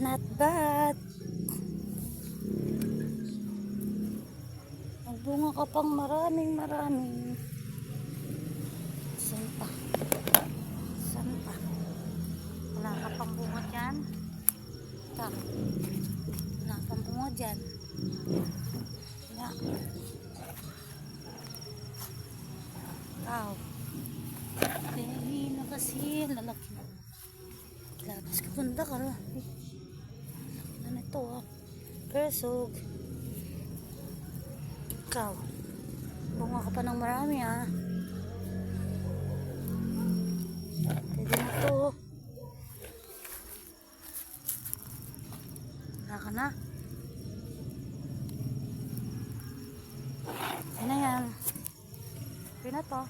Not bad. Nagbunga ka pang maraming maraming. Saan pa? Wala ka pang bunga dyan? Tak. Wala pang bunga dyan. Wala. Ikaw. Eh, na kasi. Lalaki na. Labas ka bunda ka na. Ano ito ah? Persog. Ikaw. Bunga ka pa ng marami ah. Pwede na to. Wala ka na. Yan na yan. Pwede na to.